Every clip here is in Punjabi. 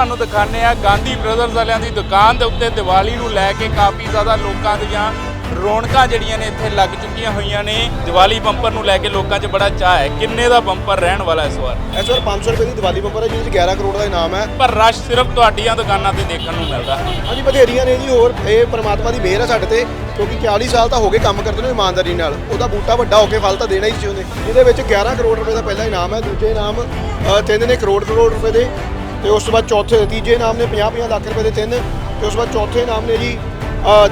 ਤੁਹਾਨੂੰ ਦਿਖਾਣੇ ਆ ਗਾਂਧੀ ਬ੍ਰਦਰਜ਼ ਵਾਲਿਆਂ ਦੀ ਦੁਕਾਨ ਦੇ ਉੱਤੇ ਦੀਵਾਲੀ ਨੂੰ ਲੈ ਕੇ ਕਾਫੀ ਜ਼ਿਆਦਾ ਲੋਕਾਂ ਦੀਆਂ ਰੌਣਕਾਂ ਜਿਹੜੀਆਂ ਨੇ ਇੱਥੇ ਲੱਗ ਚੁੱਕੀਆਂ ਹੋਈਆਂ ਨੇ। ਦੀਵਾਲੀ ਬੰਪਰ ਨੂੰ ਲੈ ਕੇ ਲੋਕਾਂ 'ਚ ਬੜਾ ਚਾਹ ਹੈ। ਕਿੰਨੇ ਦਾ ਬੰਪਰ ਰਹਿਣ ਵਾਲਾ ਇਸ ਵਾਰ? ਇਸ ਵਾਰ 500 ਰੁਪਏ ਦੀ ਦੀਵਾਲੀ ਬੰਪਰ ਹੈ ਜਿਹਦੇ 'ਚ 11 ਕਰੋੜ ਦਾ ਇਨਾਮ ਹੈ। ਪਰ ਰਸ਼ ਸਿਰਫ ਤੁਹਾਡੀਆਂ ਦੁਕਾਨਾਂ ਤੇ ਦੇਖਣ ਨੂੰ ਮਿਲਦਾ। ਹਾਂਜੀ ਬਥੇਰੀਆਂ ਨੇ ਜੀ ਹੋਰ ਇਹ ਪ੍ਰਮਾਤਮਾ ਦੀ ਮਿਹਰ ਹੈ ਸਾਡੇ ਤੇ ਕਿਉਂਕਿ 40 ਸਾਲ ਤਾਂ ਹੋ ਗਏ ਕੰਮ ਕਰਦੇ ਨੂੰ ਇਮਾਨਦਾਰੀ ਨਾਲ। ਉਹਦਾ ਬੂਟਾ ਵੱਡਾ ਹੋ ਕੇ ਫਲ ਤਾਂ ਦੇਣਾ ਹੀ ਸੀ ਉਹਨੇ। ਇਹਦੇ ਵਿੱਚ 11 ਕਰੋੜ ਰੁਪਏ ਦਾ ਪਹਿਲਾ ਇਨਾਮ ਹੈ ਦੂਜੇ ਇਨਾਮ ਤਿੰਨ ਨੇ ਕਰੋੜ ਕਰੋੜ ਰੁਪਏ ਦੇ। ਤੇ ਉਸ ਤੋਂ ਬਾਅਦ ਚੌਥੇ, ਤੀਜੇ ਨਾਮ ਨੇ 50 50 ਲੱਖ ਰੁਪਏ ਦੇ ਤਿੰਨ, ਤੇ ਉਸ ਤੋਂ ਬਾਅਦ ਚੌਥੇ ਨਾਮ ਨੇ ਜੀ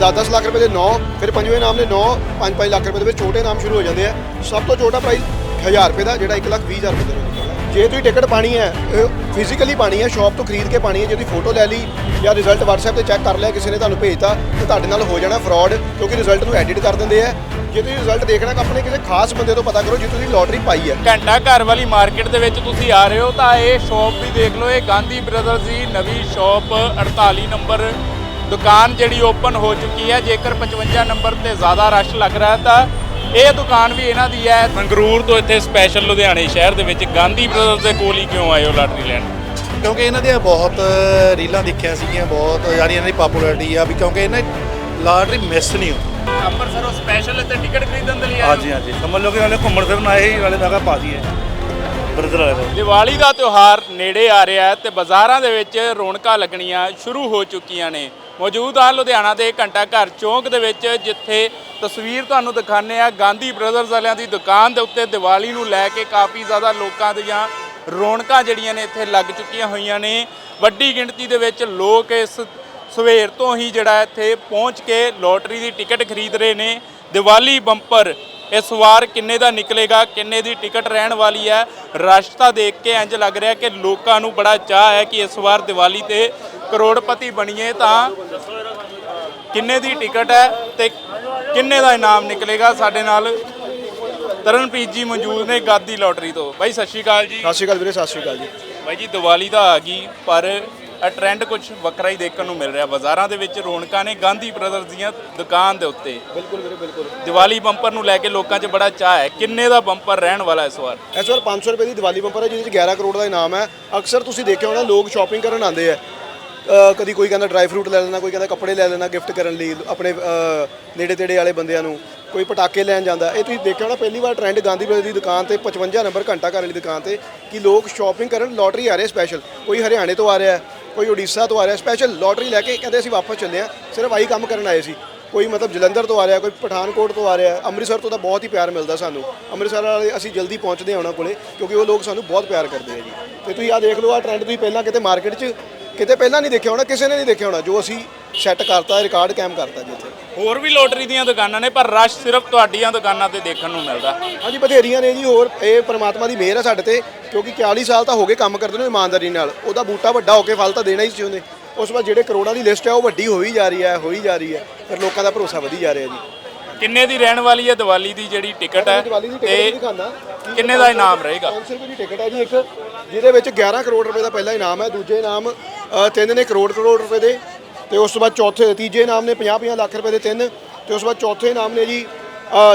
10-10 ਲੱਖ ਰੁਪਏ ਦੇ 9 ਫਿਰ ਪੰਜਵੇਂ ਨਾਮ ਨੇ 9 5-5 ਲੱਖ ਰੁਪਏ ਦੇ ਵਿੱਚ ਛੋਟੇ ਨਾਮ ਸ਼ੁਰੂ ਹੋ ਜਾਂਦੇ ਆ। ਸਭ ਤੋਂ ਛੋਟਾ ਪ੍ਰਾਈਸ 1000 ਰੁਪਏ ਦਾ, ਜਿਹੜਾ 1 ਲੱਖ 20 ਹਜ਼ਾਰ ਰੁਪਏ ਦਾ। ਨਿਕਲਦਾ ਜੇ ਤੁਸੀਂ ਟਿਕਟ ਪਾਣੀ ਹੈ ਫਿਜ਼ੀਕਲੀ ਪਾਣੀ ਹੈ ਸ਼ਾਪ ਤੋਂ ਖਰੀਦ ਕੇ ਪਾਣੀ ਹੈ, ਜੇ ਤੁਸੀਂ ਫੋਟੋ ਲੈ ਲਈ ਜਾਂ ਰਿਜ਼ਲਟ WhatsApp ਤੇ ਚੈੱਕ ਕਰ ਲਿਆ, ਕਿਸੇ ਨੇ ਤੁਹਾਨੂੰ ਭੇਜਤਾ, ਤੇ ਤੁਹਾਡੇ ਨਾਲ ਹੋ ਜਾਣਾ ਫਰਾਡ ਕਿਉਂਕਿ ਰਿਜ਼ਲਟ ਨੂੰ ਐਡਿਟ ਕਰ ਦਿੰਦੇ ਆ। ਜੇ ਤੁਸੀਂ ਰਿਜ਼ਲਟ ਦੇਖਣਾ ਕਿ ਆਪਣੇ ਕਿਸੇ ਖਾਸ ਬੰਦੇ ਤੋਂ ਪਤਾ ਕਰੋ, ਜੇ ਤੁਸੀਂ ਲੋਟਰੀ ਪਾਈ ਹੈ। ਘੰਟਾ ਘਰ ਵਾਲੀ ਮਾਰਕੀਟ ਦੇ ਵਿੱਚ ਤੁਸੀਂ ਆ ਰਹੇ ਹੋ, ਤਾਂ ਇਹ ਸ਼ਾਪ ਵੀ ਦੇਖ ਲਓ, ਇਹ ਗਾਂਧੀ ਬ੍ਰਦਰਜ਼ ਦੀ ਨਵੀਂ ਸ਼ਾਪ 48 ਨੰਬਰ ਦੁਕਾਨ ਜਿਹੜੀ ਓਪਨ ਹੋ ਚੁੱਕੀ ਹੈ। ਜੇਕਰ 55 ਨੰਬਰ ਤੇ ਜ਼ਿਆਦਾ ਰਸ਼ ਲੱਗ ਰਿਹਾ ਤਾਂ ਇਹ ਦੁਕਾਨ ਵੀ ਇਹਨਾਂ ਦੀ ਹੈ। ਸੰਗਰੂਰ ਤੋਂ ਇੱਥੇ ਸਪੈਸ਼ਲ ਲੁਧਿਆਣੇ ਸ਼ਹਿਰ ਦੇ ਵਿੱਚ ਗਾਂਧੀ ਬ੍ਰਦਰਜ਼ ਦੇ ਕੋਲ ਹੀ ਕਿਉਂ ਆਏ ਹੋ ਲਾਟਰੀ ਲੈਣ? ਕਿਉਂਕਿ ਇਹਨਾਂ ਦੀਆਂ ਬਹੁਤ ਰੀਲਾਂ ਦੇਖਿਆ ਸੀਗੀਆਂ ਬਹੁਤ ਯਾਨੀ ਇਹਨਾਂ ਦੀ ਪਪੂਲੈਰਿਟੀ ਆ ਵੀ ਕਿਉਂਕਿ ਇਹਨਾਂ ਲਾਟਰੀ ਮਿਸ ਨਹੀਂ ਹੁੰਦੀ। ਅੰਮ੍ਰਿਤਸਰੋਂ ਸਪੈਸ਼ਲ ਇੱਥੇ ਟਿਕਟ ਖਰੀਦਣ ਦੇ ਲਈ ਆਏ ਹੋ? ਹਾਂਜੀ ਹਾਂਜੀ। ਸਮਝ ਲਓ ਕਿ ਨਾਲੇ ਘੁੰਮਣ ਫਿਰਨ ਆਏ ਹੀ ਨਾਲੇ ਮੈਂ ਕਿਹਾ ਪਾ ਦਈਏ। ਬਰਦਰ ਵਾਲੇ ਦੀਵਾਲੀ ਦਾ ਤਿਉਹਾਰ ਨੇੜੇ ਆ ਰਿਹਾ ਹੈ ਤੇ ਬਾਜ਼ਾਰਾਂ ਦੇ ਵਿੱਚ ਰੌਣਕਾਂ ਲੱਗਣੀਆਂ ਸ਼ੁਰੂ ਹੋ ਚੁੱਕੀਆਂ ਨੇ। ਮੌਜੂਦ ਆ ਲੁਧਿਆਣਾ ਦੇ ਘੰਟਾ ਘਰ ਚੌਂਕ ਦੇ ਵਿੱਚ, ਜਿੱਥੇ ਤਸਵੀਰ ਤੁਹਾਨੂੰ ਦਿਖਾਣੇ ਆ ਗਾਂਧੀ ਬ੍ਰਦਰਜ਼ ਵਾਲਿਆਂ ਦੀ ਦੁਕਾਨ ਦੇ ਉੱਤੇ ਦੀਵਾਲੀ ਨੂੰ ਲੈ ਕੇ ਕਾਫੀ ਜ਼ਿਆਦਾ ਲੋਕਾਂ ਦੀਆਂ ਰੌਣਕਾਂ ਜਿਹੜੀਆਂ ਨੇ ਇੱਥੇ ਲੱਗ ਚੁੱਕੀਆਂ ਹੋਈਆਂ ਨੇ। ਵੱਡੀ ਗਿਣਤੀ ਦੇ ਵਿੱਚ ਲੋਕ ਇਸ ਸਵੇਰ ਤੋਂ ਹੀ ਜਿਹੜਾ ਇੱਥੇ ਪਹੁੰਚ ਕੇ ਲੋਟਰੀ ਦੀ ਟਿਕਟ ਖਰੀਦ ਰਹੇ ਨੇ। ਦੀਵਾਲੀ ਬੰਪਰ ਇਸ ਵਾਰ ਕਿੰਨੇ ਦਾ ਨਿਕਲੇਗਾ ਕਿੰਨੇ ਦੀ ਟਿਕਟ ਰਹਿਣ ਵਾਲੀ ਹੈ ਰਸ਼ ਤਾਂ ਦੇਖ ਕੇ ਇੰਜ ਲੱਗ ਰਿਹਾ ਕਿ ਲੋਕਾਂ ਨੂੰ ਬੜਾ ਚਾਹ ਹੈ ਕਿ ਇਸ ਵਾਰ ਦੀਵਾਲੀ ਤੇ ਕਰੋੜਪਤੀ ਬਣੀਏ ਤਾਂ ਕਿੰਨੇ ਦੀ ਟਿਕਟ ਹੈ ਤੇ ਕਿੰਨੇ ਦਾ ਇਨਾਮ ਨਿਕਲੇਗਾ ਸਾਡੇ ਨਾਲ? ਤਰਨਪ੍ਰੀਤ ਜੀ ਮੌਜੂਦ ਨੇ ਗਾਦੀ ਲੋਟਰੀ ਤੋਂ। ਬਾਈ ਸਤਿ ਸ਼੍ਰੀ ਅਕਾਲ ਜੀ। ਸਤਿ ਸ਼੍ਰੀ ਅਕਾਲ ਵੀਰੇ ਸਤਿ ਸ਼੍ਰੀ ਅਕਾਲ ਜੀ। ਬਾਈ ਜੀ ਦੀਵਾਲੀ ਤਾਂ ਆ ਗਈ ਪਰ ਟ੍ਰੈਂਡ ਕੁਝ ਵੱਖਰਾ ਹੀ ਦੇਖਣ ਨੂੰ ਮਿਲ ਰਿਹਾ। ਬਾਜ਼ਾਰਾਂ ਦੇ ਵਿੱਚ ਰੌਣਕਾਂ ਨੇ ਗਾਂਧੀ ਬ੍ਰਦਰਜ਼ ਦੀਆਂ ਦੁਕਾਨ ਦੇ ਉੱਤੇ। ਬਿਲਕੁਲ ਵੀਰੇ ਬਿਲਕੁਲ। ਦੀਵਾਲੀ ਬੰਪਰ ਨੂੰ ਲੈ ਕੇ ਲੋਕਾਂ 'ਚ ਬੜਾ ਚਾਹ ਹੈ। ਕਿੰਨੇ ਦਾ ਬੰਪਰ ਰਹਿਣ ਵਾਲਾ ਇਸ ਵਾਰ? ਇਸ ਵਾਰ 500 ਰੁਪਏ ਦੀ ਦੀਵਾਲੀ ਬੰਪਰ ਹੈ ਜਿਹਦੇ 'ਚ 11 ਕਰੋੜ ਦਾ ਇਨਾਮ ਹੈ। ਅਕਸਰ ਤੁਸੀਂ ਦੇਖਿਆ ਹੋਣਾ ਲੋਕ ਸ਼ਾਪਿੰਗ ਕਰਨ ਆਉਂਦੇ ਆ। ਕਦੀ ਕੋਈ ਕਹਿੰਦਾ ਡਰਾਈ ਫਰੂਟ ਲੈ ਲੈਣਾ ਕੋਈ ਕਹਿੰਦਾ ਕੱਪੜੇ ਲੈ ਲੈਣਾ ਗਿਫਟ ਕਰਨ ਲਈ ਆਪਣੇ ਨੇੜੇ ਤੇੜੇ ਵਾਲੇ ਬੰਦਿਆਂ ਨੂੰ। ਕੋਈ ਪਟਾਕੇ ਲੈਣ ਜਾਂਦਾ। ਇਹ ਤੁਸੀਂ ਦੇਖਿਆ ਹੋਣਾ ਪਹਿਲੀ ਵਾਰ ਟ੍ਰੈਂਡ ਗਾਂਧੀ ਬ੍ਰਦਰ ਦੀ ਦੁਕਾਨ ਤੇ 55 ਨੰਬਰ ਘੰਟਾ ਘਰ ਵਾਲੀ ਦੁਕਾਨ ਤੇ ਕਿ ਲੋਕ ਸ਼ਾਪਿੰਗ ਕਰਨ ਲੋਟਰੀ ਆ ਰਿਹਾ ਸਪੈਸ਼ਲ ਕੋਈ ਹਰਿਆਣੇ ਤੋਂ ਆ ਰਿਹਾ ਹੈ, ਕੋਈ ਉੜੀਸਾ ਤੋਂ ਆ ਰਿਹਾ ਸਪੈਸ਼ਲ ਲੋਟਰੀ ਲੈ ਕੇ ਕਹਿੰਦੇ ਅਸੀਂ ਵਾਪਸ ਚੱਲੇ ਆ ਸਿਰਫ ਆਹੀ ਕੰਮ ਕਰਨ ਆਏ ਸੀ। ਕੋਈ ਮਤਲਬ ਜਲੰਧਰ ਤੋਂ ਆ ਰਿਹਾ, ਕੋਈ ਪਠਾਨਕੋਟ ਤੋਂ ਆ ਰਿਹਾ, ਅੰਮ੍ਰਿਤਸਰ ਤੋਂ ਤਾਂ ਬਹੁਤ ਹੀ ਪਿਆਰ ਮਿਲਦਾ ਸਾਨੂੰ। ਅੰਮ੍ਰਿਤਸਰ ਵਾਲੇ ਅਸੀਂ ਜਲਦੀ ਪਹੁੰਚਦੇ ਹਾਂ ਉਹਨਾਂ ਕੋਲੇ, ਕਿਉਂਕਿ ਉਹ ਲੋਕ ਸਾਨੂੰ ਬਹੁਤ ਪਿਆਰ ਕਰਦੇ ਆ ਜੀ। ਤੇ ਤੁਸੀਂ ਆ ਦੇਖ ਲਓ ਆ ਟ੍ਰੈਂਡ ਤੁਸੀਂ ਪਹਿਲਾਂ ਕਿਤੇ ਮਾਰਕੀਟ 'ਚ ਕਿਤੇ ਪਹਿਲਾਂ ਨਹੀਂ ਦੇਖਿਆ ਹੋਣਾ ਕਿਸੇ ਨੇ ਨਹੀਂ ਦੇਖਿਆ ਹੋਣਾ ਜੋ ਅਸੀਂ ਸੈੱਟ ਕਰਤਾ ਰਿਕਾਰਡ ਕੈਮ ਕਰਤਾ ਜੀ ਇੱਥੇ। ਹੋਰ ਵੀ ਲੋਟਰੀ ਦੀਆਂ ਦੁਕਾਨਾਂ ਨੇ ਪਰ ਰਸ਼ ਸਿਰਫ ਤੁਹਾਡੀਆਂ ਦੁਕਾਨਾਂ ਤੇ ਦੇਖਣ ਨੂੰ ਮਿਲਦਾ। ਹਾਂਜੀ ਬਥੇਰੀਆਂ ਨੇ ਜੀ ਹੋਰ ਇਹ ਪ੍ਰਮਾਤਮਾ ਦੀ ਮਿਹਰ ਹੈ ਸਾਡੇ ਤੇ ਕਿਉਂਕਿ 40 ਸਾਲ ਤਾਂ ਹੋ ਗਏ ਕੰਮ ਕਰਦੇ ਨੂੰ ਇਮਾਨਦਾਰੀ ਨਾਲ। ਉਹਦਾ ਬੂਟਾ ਵੱਡਾ ਹੋ ਕੇ ਫਲ ਤਾਂ ਦੇਣਾ ਹੀ ਸੀ ਉਹਨੇ। ਉਸ ਬਾਅਦ ਜਿਹੜੇ ਕਰੋੜਾਂ ਦੀ ਲਿਸਟ ਹੈ ਉਹ ਵੱਡੀ ਹੋਈ ਜਾ ਰਹੀ ਹੈ ਹੋਈ ਜਾ ਰਹੀ ਹੈ ਫਿਰ ਲੋਕਾਂ ਦਾ ਭਰੋਸਾ ਵਧੀ ਜਾ ਰਿਹਾ ਜੀ। ਕਿੰਨੇ ਦੀ ਰਹਿਣ ਵਾਲੀ ਹੈ ਦੀਵਾਲੀ ਦੀ ਜਿਹੜੀ ਟਿਕਟ ਹੈ ਦੀਵਾਲੀ ਦੀ ਟਿਕਟ ਤੇ ਦਿਖਾਣਾ ਕਿੰਨੇ ਦਾ ਇਨਾਮ ਰਹੇਗਾ? 500 ਰੁਪਏ ਦੀ ਟਿਕਟ ਹੈ ਜੀ ਇੱਕ ਜਿਹਦੇ ਵਿੱਚ 11 ਕਰੋੜ ਰੁਪਏ ਦਾ ਪਹਿਲਾ ਇਨਾਮ ਹੈ ਦੂਜੇ ਇਨਾਮ ਤਿੰਨ ਨੇ ਕਰੋੜ ਕਰੋੜ ਰੁਪਏ ਦੇ ਤੇ ਉਸ ਤੋਂ ਬਾਅਦ ਚੌਥੇ, ਤੀਜੇ ਇਨਾਮ ਨੇ 50 50 ਲੱਖ ਰੁਪਏ ਦੇ ਤਿੰਨ ਤੇ ਉਸ ਤੋਂ ਬਾਅਦ ਚੌਥੇ ਇਨਾਮ ਨੇ ਜੀ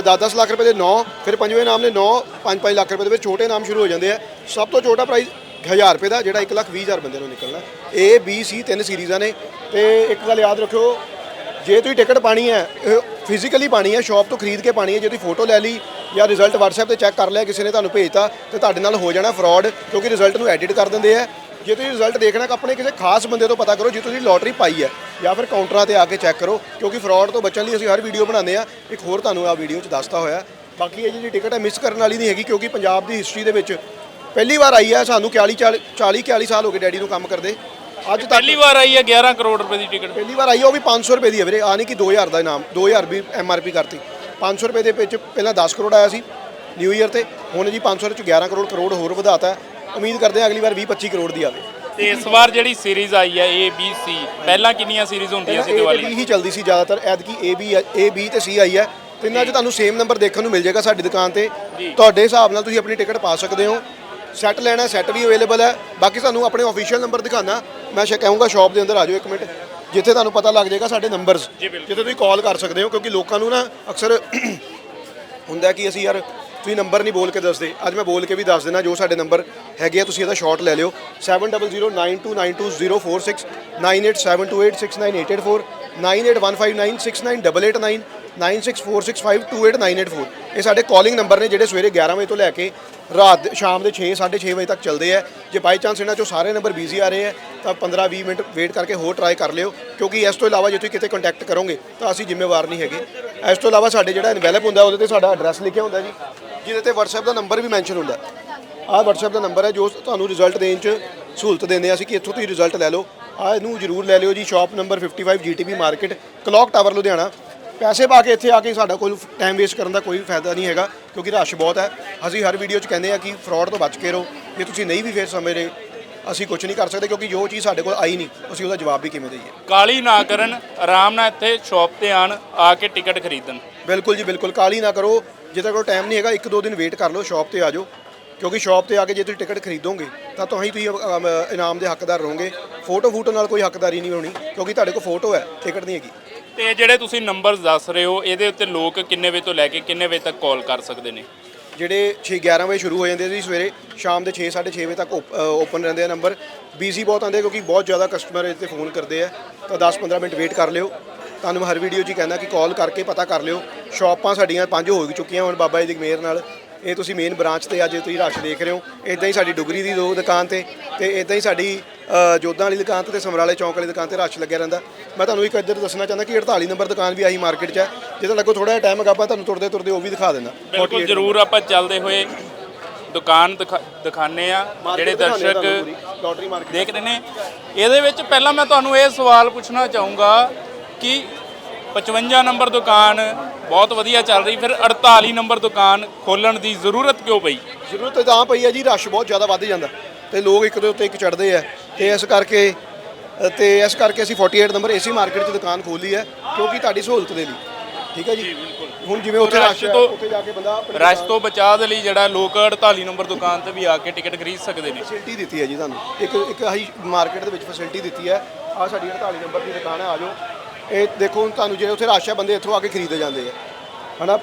10-10 ਲੱਖ ਰੁਪਏ ਦੇ 9 ਫਿਰ ਪੰਜਵੇਂ ਨਾਮ ਨੇ 9 5-5 ਲੱਖ ਰੁਪਏ ਦੇ ਵਿੱਚ ਛੋਟੇ ਇਨਾਮ ਸ਼ੁਰੂ ਹੋ ਜਾਂਦੇ ਆ। ਸਭ ਤੋਂ ਛੋਟਾ ਪ੍ਰਾਈਜ਼ 1000 ਰੁਪਏ ਦਾ ਜਿਹੜਾ 1 ਲੱਖ 20 ਹਜ਼ਾਰ ਬੰਦੇ ਨੂੰ ਨਿਕਲਣਾ। ਏ ਬੀ ਸੀ ਤਿੰਨ ਸੀਰੀਜ਼ਾਂ ਨੇ ਤੇ ਇੱਕ ਗੱਲ ਯਾਦ ਰੱਖਿਓ, ਜੇ ਤੁਸੀਂ ਟਿਕਟ ਪਾਣੀ ਹੈ ਫਿਜ਼ੀਕਲੀ ਪਾਣੀ ਹੈ ਸ਼ਾਪ ਤੋਂ ਖਰੀਦ ਕੇ ਪਾਣੀ ਹੈ, ਜੇ ਤੁਸੀਂ ਫੋਟੋ ਲੈ ਲਈ ਜਾਂ ਰਿਜ਼ਲਟ WhatsApp ਤੇ ਚੈੱਕ ਕਰ ਲਿਆ, ਕਿਸੇ ਨੇ ਤੁਹਾਨੂੰ ਭੇਜਤਾ ਤੇ ਤੁਹਾਡੇ ਨਾਲ ਹੋ ਜਾਣਾ ਫਰਾਡ ਕਿਉਂਕਿ ਰਿਜ਼ਲਟ ਨੂੰ ਐਡਿਟ ਕਰ ਦਿੰਦੇ ਆ। ਜੇ ਤੁਸੀਂ ਰਿਜ਼ਲਟ ਦੇਖਣਾ ਕਿ ਆਪਣੇ ਕਿਸੇ ਖਾਸ ਬੰਦੇ ਤੋਂ ਪਤਾ ਕਰੋ ਜੇ ਤੁਸੀਂ ਲੋਟਰੀ ਪਾਈ ਹੈ ਜਾਂ ਫਿਰ ਕਾਊਂਟਰਾਂ ਤੇ ਆ ਕੇ ਚੈੱਕ ਕਰੋ ਕਿਉਂਕਿ ਫਰਾਡ ਤੋਂ ਬਚਣ ਲਈ ਅਸੀਂ ਹਰ ਵੀਡੀਓ ਬਣਾਉਂਦੇ ਆ ਇੱਕ ਹੋਰ ਤੁਹਾਨੂੰ ਆ ਵੀਡੀਓ 'ਚ ਦੱਸਤਾ ਹੋਇਆ ਬਾਕੀ ਇਹ ਜਿਹੜੀ ਟਿਕਟ ਹੈ ਮਿਸ ਕਰਨ ਵਾਲੀ ਨਹੀਂ ਹੈਗੀ ਕਿਉਂਕਿ ਪੰਜਾਬ ਦੀ ਹਿਸਟਰੀ ਦੇ ਵਿੱਚ ਪਹਿਲੀ ਵਾਰ ਆਈ ਹੈ ਸਾਨੂੰ 40 40 40 ਸਾਲ ਹੋ ਗਏ ਡੈਡੀ ਨੂੰ ਕੰਮ ਕਰਦੇ। ਅੱਜ ਤੱਕ ਪਹਿਲੀ ਵਾਰ ਆਈ ਹੈ 11 ਕਰੋੜ ਰੁਪਏ ਦੀ ਟਿਕਟ ਪਹਿਲੀ ਵਾਰ ਆਈ ਆ, ਉਹ ਵੀ 500 ਰੁਪਏ ਦੀ ਹੈ ਵੀਰੇ। ਆ ਨਹੀਂ ਕਿ 2000 ਦਾ ਇਨਾਮ 2000 ਵੀ ਐਮਆਰਪੀ ਕਰਤੀ। 500 ਰੁਪਏ ਦੇ ਵਿੱਚ ਪਹਿਲਾਂ 10 ਕਰੋੜ ਆਇਆ ਸੀ ਨਿਊ ਈਅਰ ਤੇ। ਹੁਣ ਜੀ 500 ਚ 11 ਕਰੋੜ ਕਰੋੜ ਹੋਰ ਵਧਾਤਾ ਹੈ। ਉਮੀਦ ਕਰਦੇ ਹਾਂ ਅਗਲੀ ਵਾਰ 20 25 ਕਰੋੜ ਦੀ ਆਵੇ। ਤੇ ਇਸ ਵਾਰ ਜਿਹੜੀ ਸੀਰੀਜ਼ ਆਈ ਹੈ A B C ਪਹਿਲਾਂ ਕਿੰਨੀਆਂ ਸੀਰੀਜ਼ ਹੁੰਦੀਆਂ ਸੀ ਦੀਵਾਲੀ ਹੀ ਚੱਲਦੀ ਸੀ ਜ਼ਿਆਦਾਤਰ ਐਤਕੀ ਏ ਬੀ ਏ ਬੀ ਤੇ ਸੀ ਆਈ ਹੈ। ਤਿੰਨਾਂ 'ਚ ਤੁਹਾਨੂੰ ਸੇਮ ਨੰਬਰ ਦੇਖਣ ਨੂੰ ਮਿਲ ਜਾਏਗਾ ਸਾਡੀ ਦੁਕਾਨ ਤੇ। ਤੁਹਾਡੇ ਹਿਸਾਬ ਨਾਲ ਤੁਸੀਂ ਆਪਣੀ ਟਿਕਟ ਪਾ ਸਕਦੇ ਹੋ। ਸੈੱਟ ਲੈਣਾ ਸੈੱਟ ਵੀ ਅਵੇਲੇਬਲ ਹੈ। ਬਾਕੀ ਤੁਹਾਨੂੰ ਆਪਣੇ ਅਫੀਸ਼ੀਅਲ ਨੰਬਰ ਦਿਖਾਣਾ ਮੈਂ ਸ਼ਾ ਕਹੂੰਗਾ ਸ਼ਾਪ ਦੇ ਅੰਦਰ ਆ ਜਾਓ ਇੱਕ ਮਿੰਟ। ਜਿੱਥੇ ਤੁਹਾਨੂੰ ਪਤਾ ਲੱਗ ਜਾਏਗਾ ਸਾਡੇ ਨੰਬਰਸ ਜਿੱਥੇ ਤੁਸੀਂ ਕਾਲ ਕਰ ਸਕਦੇ ਹੋ ਕਿਉਂਕਿ ਲੋਕਾਂ ਨੂੰ ਨਾ ਅਕਸਰ ਹੁੰਦਾ ਕਿ ਅਸੀਂ ਯਾਰ ਤੁਸੀਂ ਨੰਬਰ ਨਹੀਂ ਬੋਲ ਕੇ ਦੱਸਦੇ। ਅੱਜ ਮੈਂ ਬੋਲ ਕੇ ਵੀ ਦੱਸ ਦੇਣਾ ਜੋ ਸਾਡੇ ਨੰਬਰ ਹੈਗੇ ਆ, ਤੁਸੀਂ ਇਹਦਾ ਸ਼ਾਰਟ ਲੈ ਲਿਓ। 7009292046 9872869884 9815969889 9646528984 ਇਹ ਸਾਡੇ ਕਾਲਿੰਗ ਨੰਬਰ ਨੇ ਜਿਹੜੇ ਸਵੇਰੇ 11 ਵਜੇ ਤੋਂ ਲੈ ਕੇ ਰਾਤ ਦੇ- ਸ਼ਾਮ ਦੇ 6 6:30 ਵਜੇ ਤੱਕ ਚੱਲਦੇ ਆ ਜੇ ਬਾਈ ਚਾਂਸ ਇਹਨਾਂ ਚੋਂ ਸਾਰੇ ਨੰਬਰ ਬਿਜ਼ੀ ਆ ਰਹੇ ਆ ਤਾਂ 15-20 ਮਿੰਟ ਵੇਟ ਕਰਕੇ ਹੋਰ ਟਰਾਈ ਕਰ ਲਿਓ ਕਿਉਂਕਿ ਇਸ ਤੋਂ ਇਲਾਵਾ ਜੇ ਤੁਸੀਂ ਕਿਤੇ ਕੰਟੈਕਟ ਕਰੋਗੇ ਤਾਂ ਅਸੀਂ ਜ਼ਿੰਮੇਵਾਰ ਨਹੀਂ ਹੈਗੇ ਇਸ ਤੋਂ ਇਲਾਵਾ ਸਾਡੇ ਜਿਹੜਾ ਇਨਵੈਲਪ ਹੁੰਦਾ ਉਹਦੇ ਤੇ ਸਾਡਾ ਐਡਰੈਸ ਲਿਖਿਆ ਹੁੰਦਾ ਜੀ ਜਿਹਦੇ ਤੇ WhatsApp ਦਾ ਨੰਬਰ ਵੀ ਮੈਂਸ਼ਨ ਹੁੰਦਾ ਆਹ WhatsApp ਦਾ ਨੰਬਰ ਹੈ ਜੋ ਤੁਹਾਨੂੰ ਰਿਜ਼ਲਟ ਦੇਣ 'ਚ ਸਹੂਲਤ ਦਿੰਦੇ ਆ ਅਸੀਂ ਕਿ ਇੱਥੋਂ ਤੁਸੀਂ ਰਿਜ਼ਲਟ ਲੈ ਲਓ ਆਹ ਇਹਨੂੰ ਜਰੂਰ ਲੈ ਲਿਓ ਜੀ shop number 55 GTB market clock tower Ludhiana ਪੈਸੇ ਪਾ ਕੇ ਇੱਥੇ ਆ ਕੇ ਸਾਡਾ ਕੋਈ ਟਾਈਮ ਵੇਸਟ ਕਰਨ ਦਾ ਕੋਈ ਫਾਇਦਾ ਨਹੀਂ ਹੈਗਾ ਕਿਉਂਕਿ ਰਸ਼ ਬਹੁਤ ਹੈ। ਅਸੀਂ ਹਰ ਵੀਡੀਓ 'ਚ ਕਹਿੰਦੇ ਆ ਕਿ ਫਰਾਡ ਤੋਂ ਬਚ ਕੇ ਰਹੋ। ਜੇ ਤੁਸੀਂ ਨਹੀਂ ਵੀ ਫੇਰ ਸਮਝ ਰਹੇ ਅਸੀਂ ਕੁਝ ਨਹੀਂ ਕਰ ਸਕਦੇ ਕਿਉਂਕਿ ਜੋ ਚੀਜ਼ ਸਾਡੇ ਕੋਲ ਆਈ ਨਹੀਂ ਅਸੀਂ ਉਹਦਾ ਜਵਾਬ ਵੀ ਕਿਵੇਂ ਦਈਏ? ਕਾਲੀ ਨਾ ਕਰਨ ਆਰਾਮ ਨਾਲ ਇੱਥੇ ਸ਼ਾਪ ਤੇ ਆਣ ਆ ਕੇ ਟਿਕਟ ਖਰੀਦਣ। ਬਿਲਕੁਲ ਜੀ ਬਿਲਕੁਲ। ਕਾਲੀ ਨਾ ਕਰੋ। ਜੇ ਤੁਹਾਡੇ ਕੋਲ ਟਾਈਮ ਨਹੀਂ ਹੈਗਾ ਇੱਕ ਦੋ ਦਿਨ ਵੇਟ ਕਰ ਲਓ ਸ਼ਾਪ ਤੇ ਆ ਜਾਓ। ਕਿਉਂਕਿ ਸ਼ਾਪ ਤੇ ਆ ਕੇ ਜੇ ਤੁਸੀਂ ਟਿਕਟ ਖਰੀਦੋਗੇ ਤਾਂ ਤੁਸੀਂ ਤੁਸੀਂ ਅਮ, ਇਨਾਮ ਦੇ ਹੱਕਦਾਰ ਰਹੋਗੇ। ਫੋਟੋ ਫੂਟੋ ਨਾਲ ਕੋਈ ਹੱਕਦਾਰੀ ਨਹੀਂ ਹੋਣੀ ਕਿਉਂਕਿ ਤੁਹਾਡੇ ਕੋਲ ਫੋਟੋ ਹੈ ਟਿਕਟ ਨਹੀਂ ਹੈਗੀ। ਤੇ ਜਿਹੜੇ ਤੁਸੀਂ ਨੰਬਰ ਦੱਸ ਰਹੇ ਹੋ, ਇਹਦੇ ਉੱਤੇ ਲੋਕ ਕਿੰਨੇ ਵਜੇ ਤੋਂ ਲੈ ਕੇ ਕਿੰਨੇ ਵਜੇ ਤੱਕ ਕਾਲ ਕਰ ਸਕਦੇ ਨੇ? ਜਿਹੜੇ 6 11 ਵਜੇ ਸ਼ੁਰੂ ਹੋ ਜਾਂਦੇ ਸੀ ਸਵੇਰੇ, ਸ਼ਾਮ ਦੇ 6 6:30 ਵਜੇ ਤੱਕ ਓਪਨ ਰਹਿੰਦੇ ਆ ਨੰਬਰ ਬੀਜ਼ੀ ਬਹੁਤ ਆਉਂਦੇ ਕਿਉਂਕਿ ਬਹੁਤ ਜ਼ਿਆਦਾ ਕਸਟਮਰ ਇਹ 'ਤੇ ਫੋਨ ਕਰਦੇ ਆ। ਤਾਂ 10-15 ਮਿੰਟ ਵੇਟ ਕਰ ਲਿਓ। ਤੁਹਾਨੂੰ ਹਰ ਵੀਡੀਓ 'ਚ ਹੀ ਕਹਿੰਦਾ ਕਿ ਕਾਲ ਕਰਕੇ ਪਤਾ ਕਰ ਲਿਓ। ਸ਼ਾਪਾਂ ਸਾਡੀਆਂ ਪੰਜ ਹੋ ਚੁੱਕੀਆਂ ਹੁਣ ਬਾਬਾ ਜੀ ਦੀ ਮਿਹਰ ਨਾਲ। ਇਹ ਤੁਸੀਂ ਮੇਨ ਬ੍ਰਾਂਚ ਤੇ ਅੱਜ ਤੁਸੀਂ ਰਸ਼ ਦੇਖ ਰਹੇ ਹੋ। ਇਦਾਂ ਹੀ ਸਾਡੀ ਡੁਗਰੀ ਦੀ ਦੋ ਦੁਕਾਨ ਤੇ ਤੇ ਇਦਾਂ ਹੀ ਸਾਡੀ ਜੋਧਾਂ ਵਾਲੀ ਦੁਕਾਨ ਤੇ ਸਮਰਾਲੇ ਚੌਂਕ ਵਾਲੀ ਦੁਕਾਨ ਤੇ ਰਸ਼ ਲੱਗਿਆ ਰਹਿੰਦਾ। ਮੈਂ ਤੁਹਾਨੂੰ ਇੱਕ ਇੱਧਰ ਦੱਸਣਾ ਚਾਹੁੰਦਾ ਕਿ 48 ਨੰਬਰ ਦੁਕਾਨ ਵੀ ਆਹੀ ਮਾਰਕੀਟ 'ਚ ਹੈ। ਜੇ ਤੁਹਾਡੇ ਕੋਲ ਥੋੜਾ ਜਿਹਾ ਟਾਈਮ ਹੈਗਾ ਆਪਾਂ ਤੁਹਾਨੂੰ ਤੁਰਦੇ ਤੁਰਦੇ ਉਹ ਵੀ ਦਿਖਾ ਦਿੰਦਾ। ਬਿਲਕੁਲ ਜ਼ਰੂਰ ਆਪਾਂ ਚੱਲਦੇ ਹੋਏ ਦੁਕਾਨ ਦਿਖਾ- ਦਿਖਾਣੇ ਆ ਜਿਹੜੇ ਦਰਸ਼ਕ ਲੋਟਰੀ ਮਾਰਕੀਟ ਦੇਖ ਰਹੇ ਨੇ। ਇਹਦੇ ਵਿੱਚ ਪਹਿਲਾਂ ਮੈਂ ਤੁਹਾਨੂੰ ਇਹ ਸਵਾਲ ਪੁੱਛਣਾ ਚਾਹੂੰਗਾ ਕਿ 55 ਨੰਬਰ ਦੁਕਾਨ ਬਹੁਤ ਵਧੀਆ ਚੱਲ ਰਹੀ ਫਿਰ 48 ਨੰਬਰ ਦੁਕਾਨ ਖੋਲਣ ਦੀ ਜ਼ਰੂਰਤ ਕਿਉਂ ਪਈ? ਜ਼ਰੂਰਤ ਤਾਂ ਪਈ ਹੈ ਜੀ ਰਸ਼ ਬਹੁਤ ਜ਼ਿਆਦਾ ਵੱਧ ਜਾਂਦਾ ਤੇ ਲੋਕ ਇੱਕ ਦੇ ਉੱਤੇ ਇੱਕ ਚੜਦੇ ਆ ਤੇ ਇਸ ਕਰਕੇ ਤੇ ਇਸ ਕਰਕੇ ਅਸੀਂ 48 ਨੰਬਰ ਏਸੀ ਮਾਰਕੀਟ 'ਚ ਦੁਕਾਨ ਖੋਲੀ ਹੈ ਕਿਉਂਕਿ ਤੁਹਾਡੀ ਸਹੂਲਤ ਦੇ ਲਈ ਠੀਕ ਹੈ ਜੀ? ਹੁਣ ਜਿਵੇਂ ਉੱਥੇ ਰਸ਼ ਤੋਂ- ਉੱਥੇ ਜਾ ਕੇ ਬੰਦਾ ਰਸ਼ ਤੋਂ ਬਚਾਅ ਦੇ ਲਈ ਜਿਹੜਾ ਲੋਕ 48 ਨੰਬਰ ਦੁਕਾਨ ਤੇ ਵੀ ਆ ਕੇ ਟਿਕਟ ਖਰੀਦ ਸਕਦੇ ਨੇ। ਫੈਸਿਲਿਟੀ ਦਿੱਤੀ ਹੈ ਜੀ ਤੁਹਾਨੂੰ। ਇੱਕ ਇੱਕ ਆਹੀ ਮਾਰਕੀਟ ਦੇ ਵਿੱਚ ਫੈਸਿਲਿਟੀ ਦਿੱਤੀ ਹੈ ਆ ਸਾਡੀ 48 ਨੰਬਰ ਦੀ ਦੁਕਾਨ ਹੈ ਆ ਜਾਓ। ਇਹ ਦੇਖੋ ਹੁਣ ਤੁਹਾਨੂੰ ਜੇ ਉੱਥੇ ਰਸ਼ ਹੈ ਬੰਦੇ ਇੱਥੋਂ ਆ ਕੇ ਖਰੀਦੇ ਜਾਂਦੇ ਆ। ਹਨਾ?